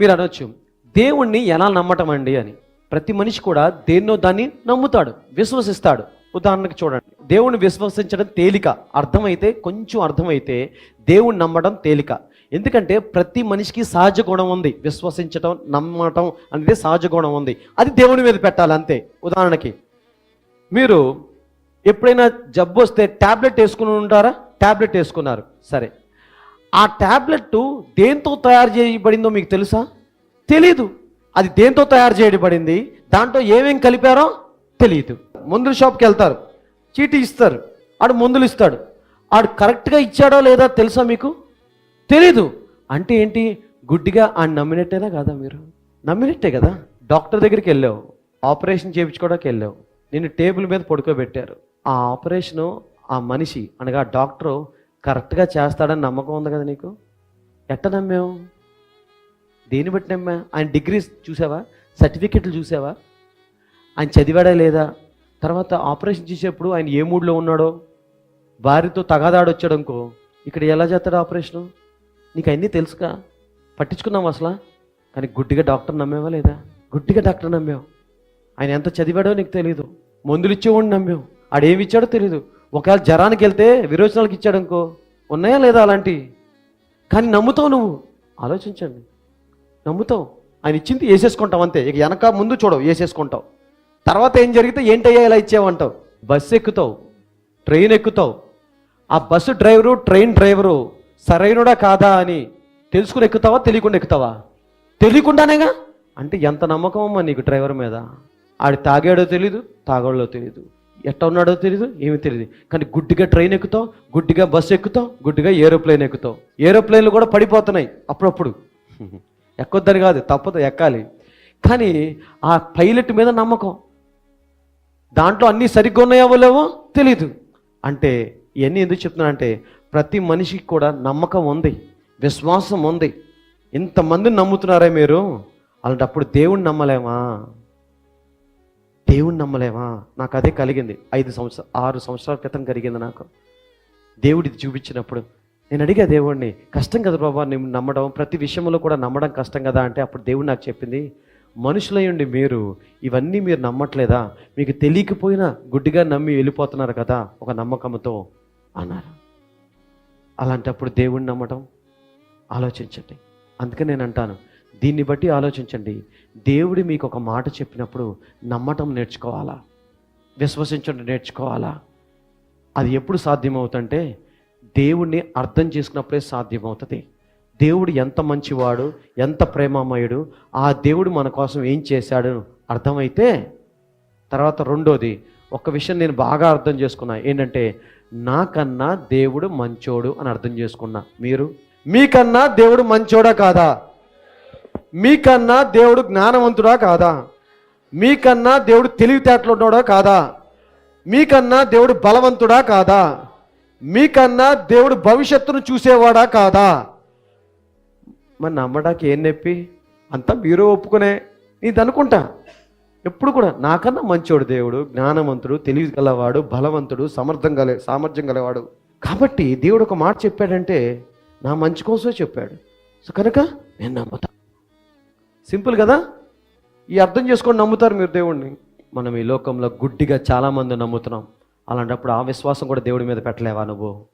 మీరు అనొచ్చు దేవుణ్ణి ఎలా నమ్మటం అండి అని. ప్రతి మనిషి కూడా దేన్నో దాన్ని నమ్ముతాడు విశ్వసిస్తాడు. ఉదాహరణకు చూడండి దేవుణ్ణి విశ్వసించడం తేలిక. అర్థమైతే కొంచెం అర్థమైతే దేవుణ్ణి నమ్మడం తేలిక. ఎందుకంటే ప్రతి మనిషికి సహజ గుణం ఉంది. విశ్వసించడం నమ్మటం అనేది సహజ గుణం ఉంది. అది దేవుని మీద పెట్టాలి అంతే. ఉదాహరణకి మీరు ఎప్పుడైనా జబ్బు వస్తే ట్యాబ్లెట్ వేసుకుని ఉంటారా? ట్యాబ్లెట్ వేసుకున్నారు. సరే. ఆ ట్యాబ్లెట్ దేంతో తయారు చేయబడిందో మీకు తెలుసా? తెలీదు. అది దేంతో తయారు చేయబడింది? దాంట్లో ఏమేం కలిపారో తెలియదు మందుల షాప్కి వెళ్తారు. చీటీ ఇస్తారు. ఆడు మందులు ఇస్తాడు. ఆడు కరెక్ట్గా ఇచ్చాడో లేదా తెలుసా మీకు? తెలీదు. అంటే ఏంటి? గుడ్డిగా ఆ నమ్మినట్టేనా కాదా మీరు? నమ్మినట్టే కదా. డాక్టర్ దగ్గరికి వెళ్ళావు. ఆపరేషన్ చేయించుకోవడానికి వెళ్ళావు. నిన్ను టేబుల్ మీద పడుకోబెట్టారు. ఆ ఆపరేషను ఆ మనిషి అనగా డాక్టరు కరెక్ట్గా చేస్తాడని నమ్మకం ఉంది కదా నీకు? ఎట్ట నమ్మావు? దేని బట్టి నమ్మా? ఆయన డిగ్రీస్ చూసావా? సర్టిఫికెట్లు చూసావా? ఆయన చదివాడా లేదా? తర్వాత ఆపరేషన్ చేసేప్పుడు ఆయన ఏ మూడ్లో ఉన్నాడో? భార్యతో తగాదాడు వచ్చాడు అనుకో ఇక్కడ ఎలా చేస్తాడు ఆపరేషను? నీకు అన్నీ తెలుసుగా? పట్టించుకున్నాం అసలు? కానీ గుడ్డిగా డాక్టర్ నమ్మేవా లేదా? గుడ్డిగా డాక్టర్ నమ్మావు. ఆయన ఎంత చదివాడో నీకు తెలియదు మందులు ఇచ్చేవాడిని నమ్మావు. ఆడేమి ఇచ్చాడో తెలియదు ఒకవేళ జ్వరానికి వెళ్తే విరోచనాలకు ఇచ్చాడు అనుకో ఉన్నాయా లేదా అలాంటి? కానీ నమ్ముతావు నువ్వు. ఆలోచించండి. నమ్ముతావు. ఆయన ఇచ్చింది వేసేసుకుంటావు అంతే. ఇక వెనక ముందు చూడవు వేసేసుకుంటావు. తర్వాత ఏం జరిగితే ఏంటయ్యా ఇలా ఇచ్చావంటావు బస్సు ఎక్కుతావు. ట్రైన్ ఎక్కుతావు. ఆ బస్సు డ్రైవరు ట్రైన్ డ్రైవరు సరైనడా కాదా అని తెలుసుకుని ఎక్కుతావా తెలియకుండా ఎక్కుతావా? తెలియకుండానేగా? అంటే ఎంత నమ్మకం అమ్మా నీకు డ్రైవర్ మీద? ఆడు తాగాడో తెలీదు తాగాడో తెలీదు. ఎట్ట ఉన్నాడో తెలియదు ఏమీ తెలియదు కానీ గుడ్డిగా ట్రైన్ ఎక్కుతావు గుడ్డిగా బస్సు ఎక్కుతావు గుడ్డిగా ఏరోప్లేన్ ఎక్కుతావు ఏరోప్లేన్లు కూడా పడిపోతున్నాయి అప్పుడప్పుడు. ఎక్కొద్దని కాదు తప్పదు ఎక్కాలి. కానీ ఆ పైలట్ మీద నమ్మకం. దాంట్లో అన్నీ సరిగ్గా ఉన్నాయో లేవో తెలీదు. అంటే ఇవన్నీ ఎందుకు చెప్తున్నానంటే ప్రతి మనిషికి కూడా నమ్మకం ఉంది విశ్వాసం ఉంది. ఇంతమందిని నమ్ముతున్నారే మీరు? అలాంటప్పుడు దేవుణ్ణి నమ్మలేమా? దేవుని నమ్మలేమా? నాకు అదే కలిగింది. ఐదు సంవత్సరం ఆరు సంవత్సరాల క్రితం కలిగింది నాకు. దేవుడిది చూపించినప్పుడు నేను అడిగా దేవుడిని కష్టం కదా బాబా నేను నమ్మడం? ప్రతి విషయంలో కూడా నమ్మడం కష్టం కదా? అంటే అప్పుడు దేవుడు నాకు చెప్పింది మనుషులయ్యండి మీరు ఇవన్నీ మీరు నమ్మట్లేదా? మీకు తెలియకపోయినా గుడ్డిగా నమ్మి వెళ్ళిపోతున్నారు కదా ఒక నమ్మకంతో అన్నారు. అలాంటప్పుడు దేవుడిని నమ్మటం? ఆలోచించండి. అందుకని నేను అంటాను దీన్ని బట్టి ఆలోచించండి. దేవుడు మీకు ఒక మాట చెప్పినప్పుడు నమ్మటం నేర్చుకోవాలా? విశ్వసించడం నేర్చుకోవాలా? అది ఎప్పుడు సాధ్యమవుతుంటే దేవుణ్ణి అర్థం చేసుకున్నప్పుడే సాధ్యమవుతుంది. దేవుడు ఎంత మంచివాడు ఎంత ప్రేమమయుడు ఆ దేవుడు మన కోసం ఏం చేశాడు అర్థమైతే తర్వాత రెండోది ఒక విషయం నేను బాగా అర్థం చేసుకున్నా. ఏంటంటే నాకన్నా దేవుడు మంచోడు అని అర్థం చేసుకున్నా. మీరు? మీకన్నా దేవుడు మంచోడా కాదా? మీకన్నా దేవుడు జ్ఞానవంతుడా కాదా? మీకన్నా దేవుడు తెలివితేటలు ఉన్నాడా కాదా? మీకన్నా దేవుడు బలవంతుడా కాదా? మీకన్నా దేవుడు భవిష్యత్తును చూసేవాడా కాదా? మరి నమ్మడానికి ఏం నొప్పి? అంతా మీరు ఒప్పుకునే నీది అనుకుంటా. ఎప్పుడు కూడా నాకన్నా మంచోడు దేవుడు జ్ఞానవంతుడు తెలివి గలవాడు బలవంతుడు సమర్థం గల సామర్థ్యం గలవాడు. కాబట్టి దేవుడు ఒక మాట చెప్పాడంటే నా మంచి కోసమే చెప్పాడు. సో కనుక నేను నమ్ముతా. సింపుల్ కదా? ఈ అర్థం చేసుకొని నమ్ముతారు మీరు దేవుణ్ణి. మనం ఈ లోకంలో గుడ్డిగా చాలామంది నమ్ముతున్నాం. అలాంటప్పుడు ఆ విశ్వాసం కూడా దేవుడి మీద పెట్టలేవా నువ్వు?